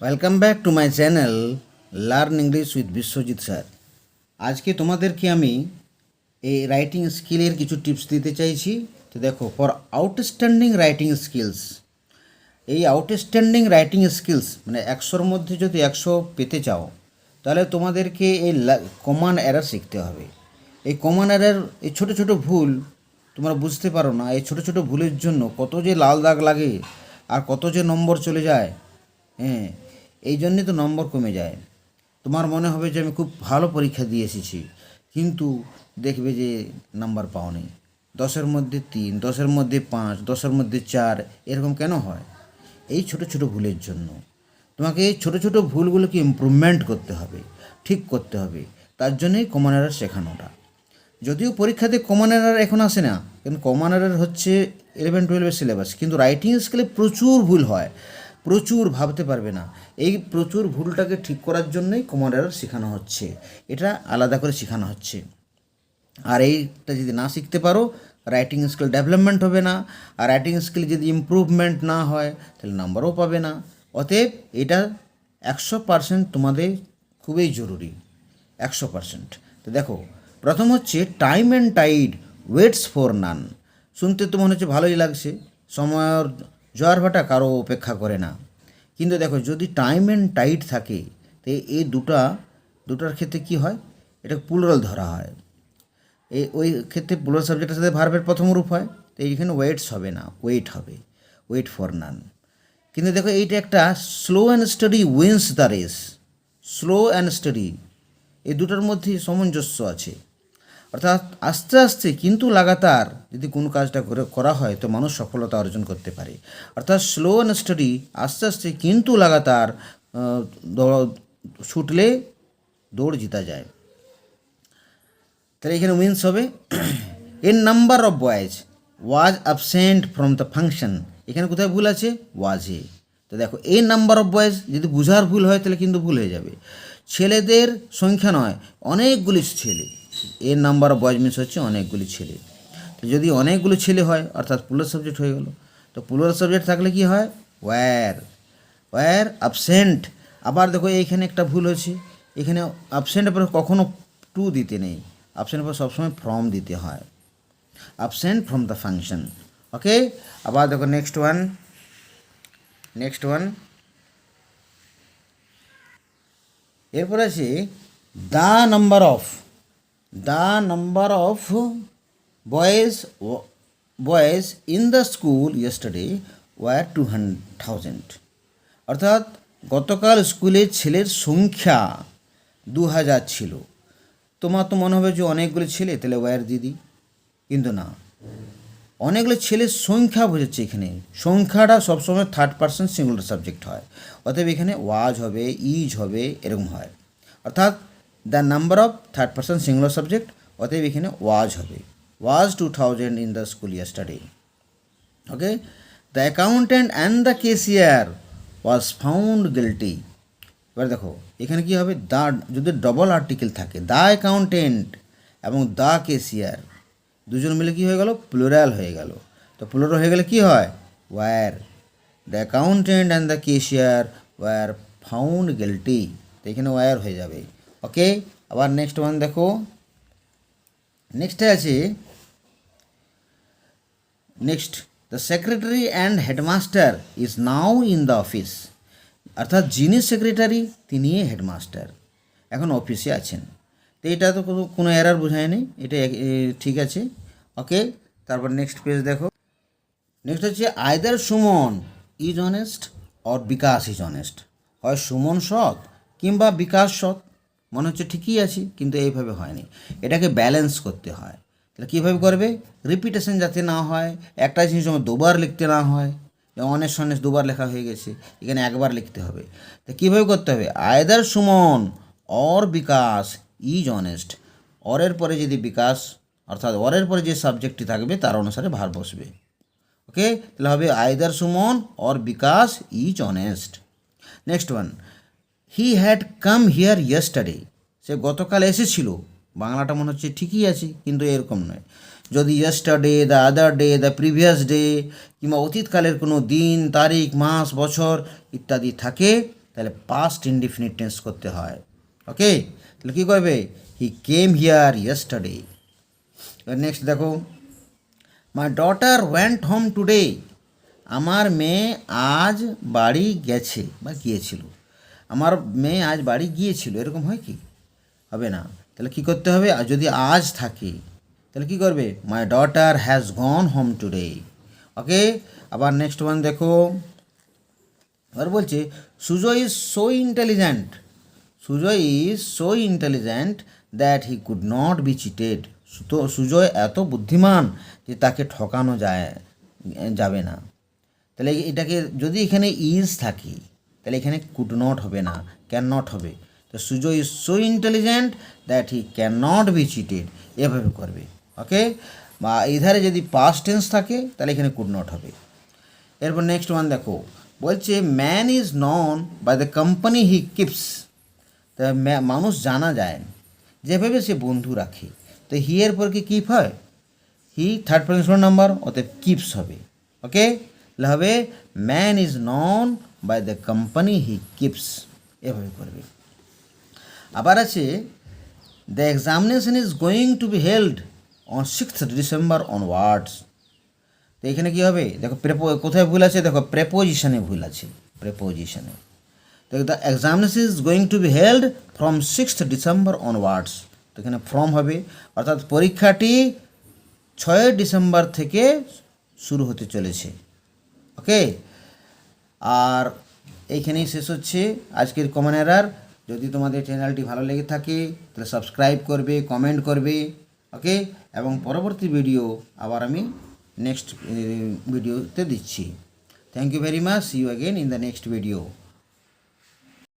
Welcome back to my channel learn English with Biswajit sir আজকে তোমাদেরকে আমি এই রাইটিং স্কিলের কিছু টিপস দিতে চাইছি। তো দেখো ফর আউটস্ট্যান্ডিং রাইটিং স্কিলস এই আউটস্ট্যান্ডিং রাইটিং স্কিলস মানে একশোর মধ্যে যদি একশো পেতে চাও, তাহলে তোমাদেরকে এই কমান এরার শিখতে হবে। এই কমান এরার এই ছোটো ছোটো ভুল, তোমরা বুঝতে পারো না, এই ছোটো ছোটো ভুলের জন্য কত যে লাল দাগ লাগে আর কত যে নম্বর চলে যায় হ্যাঁ। এই জন্যে তো নম্বর কমে যায়। তোমার মনে হবে যে আমি খুব ভালো পরীক্ষা দিয়ে এসেছি, কিন্তু দেখবে যে নাম্বার পাওনি। দশের মধ্যে তিন, দশের মধ্যে পাঁচ, দশের মধ্যে চার, এরকম কেন হয়? এই ছোট ছোট ভুলের জন্য। তোমাকে এই ছোটো ছোটো ভুলগুলোকে ইমপ্রুভমেন্ট করতে হবে, ঠিক করতে হবে। তার জন্যই কমন এরার শেখানোটা। যদিও পরীক্ষাতে কমন এরার এখন আসে না কিন্তু কমন এরার হচ্ছে ইলেভেন টুয়েলভের সিলেবাস কিন্তু রাইটিং স্কেলে প্রচুর ভুল হয়। প্রচুর ভাবতে পারবে না। এই প্রচুর ভুলটাকে ঠিক করার জন্যই কমন এরার শেখানো হচ্ছে। এটা আলাদা করে শেখানো হচ্ছে। আর এইটা যদি না শিখতে পারো রাইটিং স্কিল ডেভেলপমেন্ট হবে না। আর রাইটিং স্কিল যদি ইমপ্রুভমেন্ট না হয়, তাহলে নাম্বারও পাবে না। অতএব এটা একশো পার্সেন্ট তোমাদের খুবই জরুরি। একশো পার্সেন্ট তো দেখো, প্রথম হচ্ছে time and tide waits for none শুনতে তো মনে হচ্ছে ভালোই লাগছে। সময়ের জোয়ার ভাটা কারও অপেক্ষা করে না। কিন্তু দেখো, যদি টাইম অ্যান্ড টাইট থাকে, তো এই দুটা, দুটার ক্ষেত্রে কি হয়? এটা পুলরাল ধরা হয়। এই ওই ক্ষেত্রে পুরো সাবজেক্টের সাথে ভার্বের প্রথম রূপ হয়, তো এইখানে ওয়েটস হবে না ওয়েট হবে ওয়েট ফর নান কিন্তু দেখো, এইটা একটা slow and steady wins the race slow and steady এই দুটোর মধ্যে সামঞ্জস্য আছে। অর্থাৎ আস্তে আস্তে কিন্তু লাগাতার যদি কোনো কাজটা করে, করা হয়, তো মানুষ সফলতা অর্জন করতে পারে। অর্থাৎ স্লো অ্যান্ড স্টাডি আস্তে আস্তে কিন্তু লাগাতার দৌড়- ছুটলে দৌড় জিতা যায়। তাহলে এখানে উইন্স হবে a number of boys was absent from the function এখানে কোথায় ভুল আছে? ওয়াজে তো দেখো এ নাম্বার অফ বয়েজ যদি বুঝার ভুল হয়, তাহলে কিন্তু ভুল হয়ে যাবে। ছেলেদের সংখ্যা নয়, অনেকগুলি ছেলে। A number of boys means হচ্ছে অনেকগুলি ছেলে। তো যদি অনেকগুলো ছেলে হয়, অর্থাৎ পুলার সাবজেক্ট হয়ে গেল, তো পুলার সাবজেক্ট থাকলে কি হয়? ওয়্যার ওয়্যার অ্যাবসেন্ট আবার দেখো, এইখানে একটা ভুল হয়েছে। এখানে অ্যাবসেন্টের পরে কখনো টু দিতে নেই। অ্যাবসেন্টের পর সবসময় ফ্রম দিতে হয়। Absent from the function okay আবার দেখো নেক্সট ওয়ান নেক্সট ওয়ান এরপর আছে the number of of boys boys in the school yesterday were two hundred thousand অর্থাৎ গতকাল স্কুলে ছেলের সংখ্যা দু হাজার ছিল। তোমার তো মনে হবে যে অনেকগুলো ছেলে, তাহলে ওয়ার দিদি কিন্তু না। অনেকগুলো ছেলের সংখ্যা বোঝাচ্ছে এখানে। সংখ্যাটা সবসময় থার্ড পার্সন সিঙ্গুলার সাবজেক্ট হয়। অতএব এখানে ওয়াজ হবে ইজ হবে, এরকম হয়। অর্থাৎ the number of third person singular subject অতএব এখানে ওয়াজ হবে। Was two thousand in the school yesterday okay the accountant and the cashier was found guilty এবার দেখো, এখানে কি হবে? দা যদি ডবল আর্টিকেল থাকে দ্য অ্যাকাউন্টেন্ট এবং দ্য কেসিয়ার দুজন মিলে কি হয়ে গেল? প্লুরাল হয়ে গেল। তো প্লুরাল হয়ে গেলে কি হয়? Were the accountant and the cashier were found guilty তো এখানে ওয়ার হয়ে যাবে। ওকে আবার নেক্সট ওয়ান দেখো। নেক্সটে আছে। Next the secretary and headmaster is now in the office অর্থাৎ যিনি সেক্রেটারি তিনি হেডমাস্টার এখন অফিসে আছেন। তো এটা তো কোনো এরার বোঝায় নেই। এটা ঠিক আছে। ওকে তারপর নেক্সট পেজ দেখো। নেক্সট হচ্ছে either Suman is honest or Bikash is honest হয় সুমন সৎ কিংবা বিকাশ সৎ। মনে হচ্ছে ঠিকই আছি, কিন্তু এইভাবে হয়নি। এটাকে ব্যালেন্স করতে হয়। তাহলে কীভাবে করবে? রিপিটেশন যাতে না হয়, একটা জিনিস আমার দুবার লিখতে না হয় যেমন অনেক সন্ন্যাস দুবার লেখা হয়ে গেছে, এখানে একবার লিখতে হবে। তো কীভাবে করতে হবে? Either Suman or Bikash is honest অরের পরে যদি বিকাশ, অর্থাৎ অরের পরে যে সাবজেক্টটি থাকবে, তার অনুসারে ভার বসবে। ওকে তাহলে হবে either Suman or Bikash is honest next one he had come here yesterday সে গতকাল এসেছিল। বাংলাটা মনে হচ্ছে ঠিকই আছে, কিন্তু এরকম নয়। যদি yesterday the other day the previous day কিংবা অতীতকালের কোনো দিন, তারিখ, মাস, বছর ইত্যাদি থাকে, তাহলে পাস্ট ইনডিফিনিট টেন্স করতে হয়। ওকে তাহলে কী করবে? He came here yesterday next দেখো। My daughter went home today আমার মেয়ে আজ বাড়ি গেছে বা গিয়েছিল। আমার মেয়ে আজ বাড়ি গিয়েছিল, এরকম হয় কি? হবে না। তাহলে কি করতে হবে? আর যদি আজ থাকে, তাহলে কি করবে? My daughter has gone home today okay, আবার নেক্সট ওয়ান দেখো। এবার বলছে, Sujoy is so intelligent Sujoy is so intelligent that he could not be cheated তো সুজয় এত বুদ্ধিমান যে তাকে ঠকানো যায়, যাবে না। তাহলে এটাকে যদি এখানে ইজ থাকে তাহলে এখানে কুড নট হবে না ক্যান নট হবে। তো Sujoy is so intelligent that he can not be cheated এভাবে করবে ওকে বা এধারে যদি পাস্ট টেন্স থাকে, তাহলে এখানে কুড নট হবে। এরপর নেক্সট ওয়ান দেখো, বলছে man is known by the company he keeps তা মানুষ জানা যায় যেভাবে সে বন্ধু রাখে। তো হি এর পর কি কিপ হয়? হি থার্ড পার্সন নাম্বার অতএব কিপস হবে ওকে হবে man is known by the company he keeps এভাবে করবে। আবার আছে the examination is going to be held on sixth December onwards তো এখানে কী হবে? দেখো প্রেপো কোথায় ভুল আছে? দেখো প্রেপোজিশনে ভুল আছে। প্রেপোজিশনে তো the examination is going to be held from sixth December onwards তো এখানে ফ্রম হবে। অর্থাৎ পরীক্ষাটি ছয় ডিসেম্বর থেকে শুরু হতে চলেছে। ওকে? আর এইখানেই শেষ হচ্ছে আজকের কমন এরার যদি তোমাদের চ্যানেলটি ভালো লেগে থাকে, তাহলে সাবস্ক্রাইব করবে কমেন্ট করবে, ওকে? এবং পরবর্তী ভিডিও আবার আমি নেক্সট ভিডিওতে দিচ্ছি। Thank you very much you again in the next video